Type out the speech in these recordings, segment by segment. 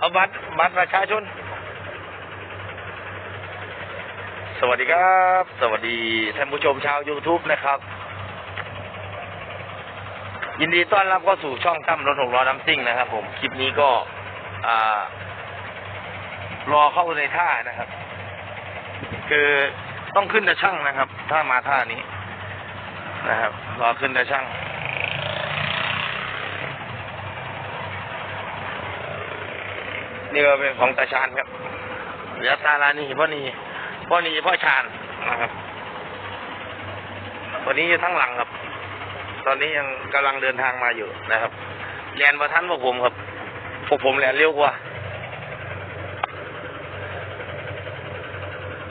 เอาบัตรบัตรประชาชน สวัสดีครับ สวัสดีท่านผู้ชมชาว YouTube นะครับ ยินดีต้อนรับเข้าสู่ช่องตั้มรถหกล้อน้ำซิ่งนะครับ ผม คลิปนี้ก็อ่ารอเข้าในท่านะครับ คือต้องขึ้นแต่ช่างนะครับ ถ้ามาท่านี้นะครับ รอขึ้นแต่ช่าง นี่ก็เป็นของตาชานครับเหลือตาลานีพ่อนีพ่อนีพ่อชานนะครับวันนี้อยู่ทั้งหลังครับ ตอนนี้ยังกำลังเดินทางมาอยู่นะครับเรียนมาทันพวกผมครับพวกผมเรียนเร็วกว่า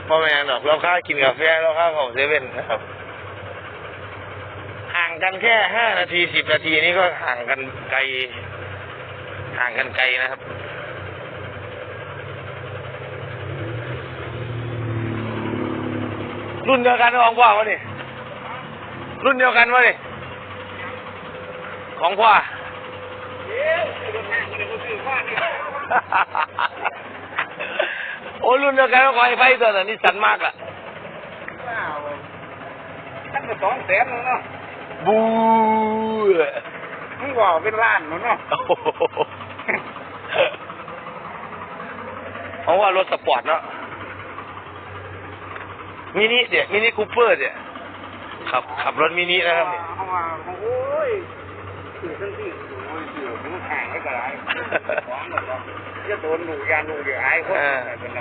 พ่อแม่นหรอกเราค่ากินกาแฟเราค่าของเซเว่นนะครับห่างกันแค่ห้านาทีสิบนาทีนี้ก็ห่างกันไกล ห่างกันไกลนะครับ รุ่นเดียวกันของพ่อวะนี่ รุ่นเดียวกันวะนี่ ของพ่อโอ้รุ่นเดียวกันก็คอยไฟตัวนั้นนี่สันมากอะตั้งแต่สองแสนแล้วเนาะบูมึงว่าเป็นล้านแล้วเนาะโอ้โหเพราะว่ารถสปอร์ตเนาะ มินิเดี๋ยวมินิคูเปอร์เดี๋ยวขับขับรถมินินะครับเนี่ยเขาว่าโอ้ยสื่อทั้งที่โอ้ยสื่อมึงห่างให้กระไรของหมดแล้วจะโดนหนูยาหนูเดี๋ยวไอ้คนเป็นอะไร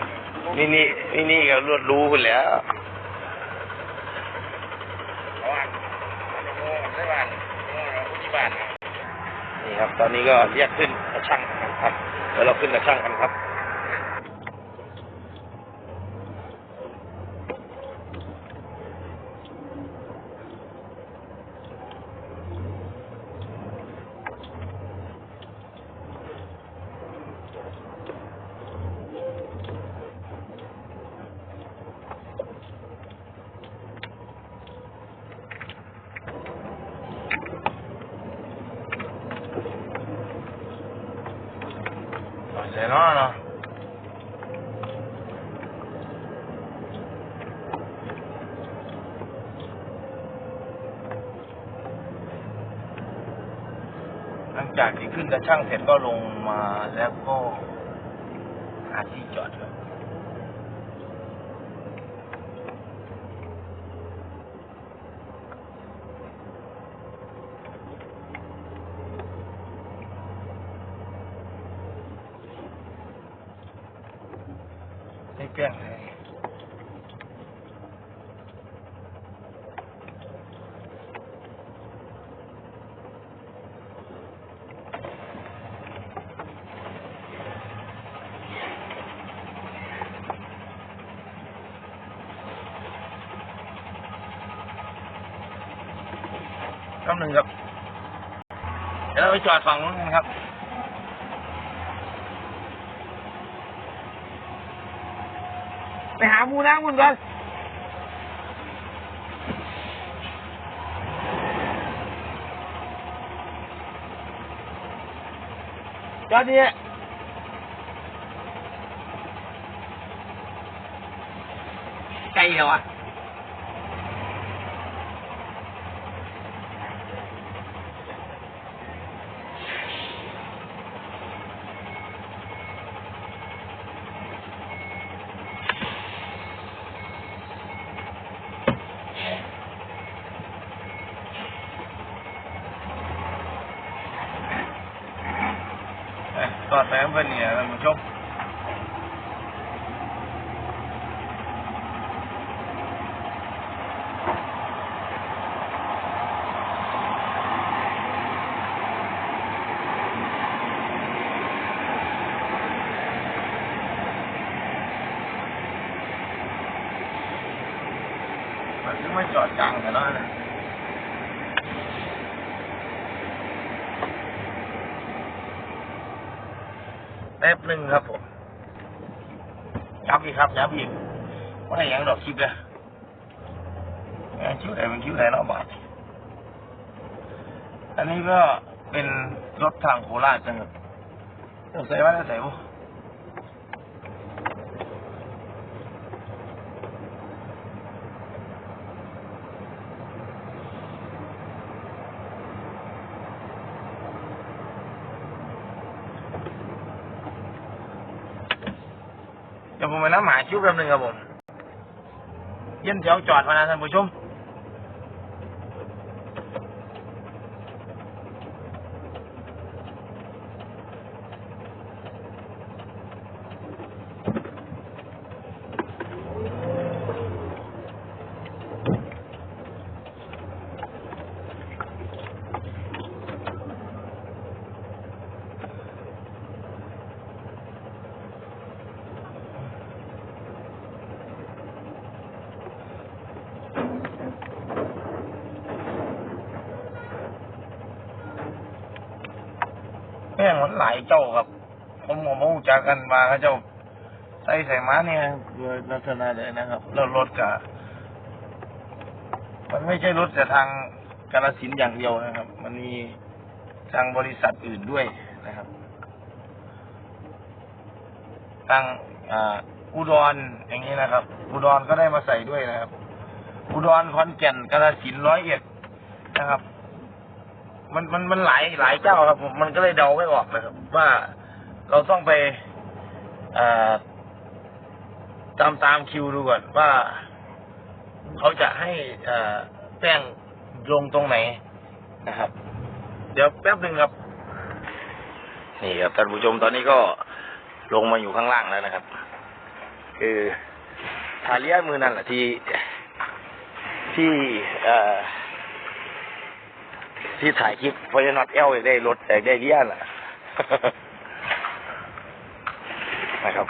มินิมินิก็รวดรู้ไปแล้วเพราะว่าโง่ไม่บ้านโง่เราที่บ้านนี่ครับ ตอนนี้ก็เรียกขึ้นกระช่างกันครับเดี๋ยวเราขึ้นกระช่างกันครับ เสียเนาะเนาะหลังจากที่ขึ้นกระช่างเสร็จก็ลงมาแล้วก็หาที่จอดครับไม่เปลี่ยนเลยกำ หนึ่งครับ เดี๋ยวเราไปจอดฝั่งนู้นกันครับไปหามูน้ำมันก่อนจอดนี่ไกลเหรอวะ เอ้ยจอดไปเพื่อนเนี่ยท่านผู้ชมมันถึงไม่จอดกลางกันเนาะนะแป๊บหนึ่งครับผมยับอีกครับยับอีกว่าอะไรยังดอกคลิปเลยคิ้วไหนเป็นคิ้วไหนเนาะบาทอันนี้ก็เป็นรถทางโคราชนะครับต้องใส่ว่าจะใส่บุ ผมไปน้ำหมาคิ้วแป๊บนึงครับผมเย็นแถวจอดมานะท่านผู้ชม แม่งมันหลายเจ้าครับ ผมผมรู้จักกันมาเขาเจ้าใส่ใส่ม้าเนี่ยโดยลักษณะเลยนะครับแล้วรถกับมันไม่ใช่รถแต่ทางกาลสินธุ์อย่างเดียวนะครับ มันมีทางบริษัทอื่นด้วยนะครับ ทางอ่าอุดรอย่างนี้นะครับ อุดรก็ได้มาใส่ด้วยนะครับ อุดรขอนแก่นกาลสินธุ์ร้อยเอ็ดนะครับ มันมันมันหลายหลายเจ้าครับผมมันก็เลยเดาไม่ออกนะครับ ว่าเราต้องไปตามตามคิวดูก่อนว่าเขาจะให้แป้งลงตรงไหนนะครับ เดี๋ยวแป๊บหนึ่งครับ นี่ครับท่านผู้ชมตอนนี้ก็ลงมาอยู่ข้างล่างแล้วนะครับ คือทาเลียมือนั่นแหละที่ที่เอ่อ ที่ถ่ายคลิปพอยนอตเอลได้รถแต่ได้เลี้ยนอะนะครับ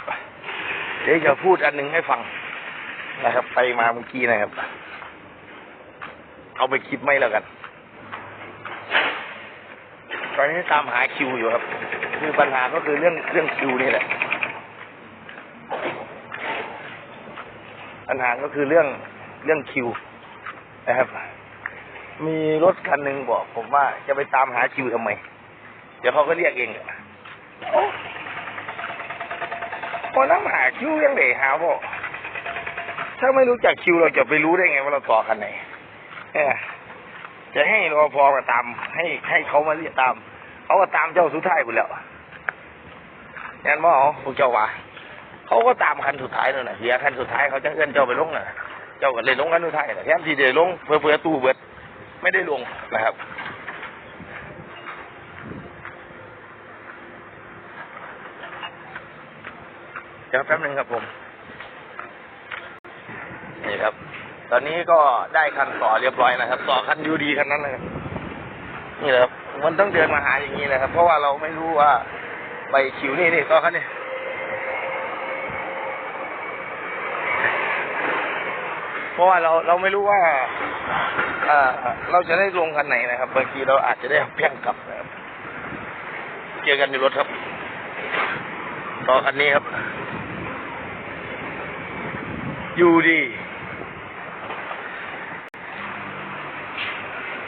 เดี๋ยวจะพูดอันหนึ่งให้ฟังนะครับ ไปมาเมื่อกี้นะครับ เอาไปคลิปไม่แล้วกัน ตอนนี้ตามหาคิวอยู่ครับ คือปัญหาก็คือเรื่องเรื่องคิวนี่แหละ ปัญหาก็คือเรื่องเรื่องคิวนะครับ มีรถคันหนึ่งบอก ผมว่าจะไปตามหาคิวทำไม เดี๋ยวเขาก็เรียกเองออพอน้ำหาคิวยังเดหาบ่ถ้าไม่รู้จักคิวเราจะไปรู้ได้ไงว่าเราต่อคันไหนเอ้ยจะให้รอพอมาตาม ให้ให้เขามาเรียกตามเขาก็ตามเจ้าสุดท้ายหมดแล้วยันว่าอ๋อพวกเจ้าว่าเขาก็ตามคันสุดท้ายนั่นน่ะเหลือคันสุดท้ายเขาจะเอื้อนเจ้าไปลงน่ะ เจ้าก็เลยลงคันสุดท้ายน่แทนที่จะลงเพื่อเพื่อตู้เบิด ไม่ได้ลงนะครับ เดี๋ยวแป๊บหนึ่งครับผม นี่ครับ ตอนนี้ก็ได้คันต่อเรียบร้อยนะครับ ต่อคันยูดีคันนั้นนะครับนี่แหละครับ มันต้องเดินมาหาอย่างนี้นะครับ เพราะว่าเราไม่รู้ว่าใบคิวนี่นี่ต่อคันนี้เพราะว่าเราเราไม่รู้ว่า เอ่อเราจะได้ลงคันไหนนะครับบางทีเราอาจจะได้เพียงกลับนะครับเจอกันในรถครับ ต่อคันนี้ครับ อยู่ดี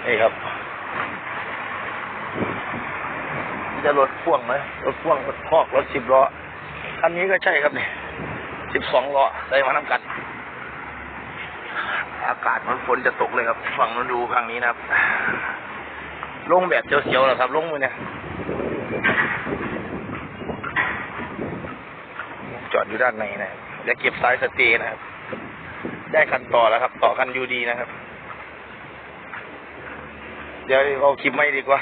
นี่ครับจะรถพ่วงไหมรถพ่วงรถคอกรถสิบล้อคันนี้ก็ใช่ครับเนี่ยสิบสองล้อได้มาน้ำกัน อากาศมันฝนจะตกเลยครับฝั่งนู้นดูฝั่งนี้นะครับลงแบบเสียวๆแหละครับลงมือเนี่ยจอดอยู่ด้านในนะครับเดี๋ยวเก็บสายสเตย์นะครับ ได้คันต่อแล้วครับ ต่อคันยูดีนะครับ เดี๋ยวเอาคลิปไม่ดีกว่า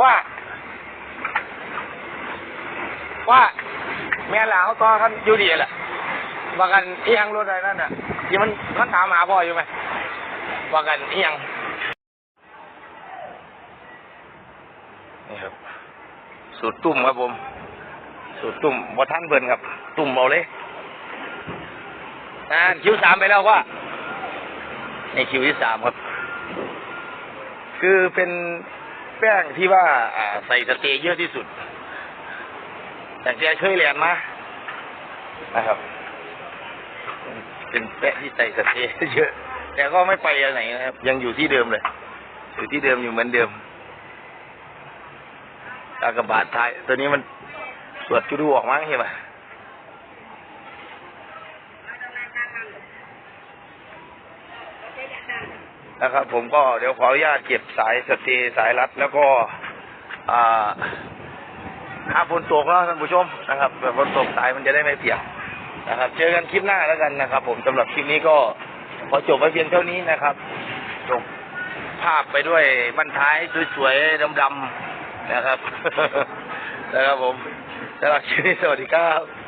ว่าว่า แม่หลาเขาต่อกันอยู่ดีแหละว่ากันเอียงรถอะไรนั่นน่ะที่มันมันถามหาพ่ออยู่ไหมว่ากันเอียงนี่ครับ สูตรตุ่มครับผม สูตรตุ่มบ่ท่านเบิ่นครับ ตุ่มเอาเลยอ่าคิวสามไปแล้วว่าในคิวที่สามครับ คือเป็นแป้งที่ว่าใส่สเตย์เยอะที่สุด แต่แกเคยเรียนมานะครับ เป็นแปะที่ใส่สเตย์เยอะแต่ก็ไม่ไปไหนนะครับ ยังอยู่ที่เดิมเลย อยู่ที่เดิมอยู่เหมือนเดิมกากบาทท้าย ตัวนี้มันสวดจุดูออกมั้งใช่ไหมนะครับ ผมก็เดี๋ยวขออนุญาตเก็บสายสเตย์สายรัดแล้วก็ อ่า อาฝนตกแล้วท่านผู้ชมนะครับแบบฝนตกสายมันจะได้ไม่เปียกนะครับ เจอกันคลิปหน้าแล้วกันนะครับ ผมสำหรับคลิปนี้ก็ขอจบไว้เพียงเท่านี้นะครับจบภาพไปด้วยบรรท้ายสวยๆดำๆนะครับนะครับผมสำหรับคลิปนี้สวัสดีครับ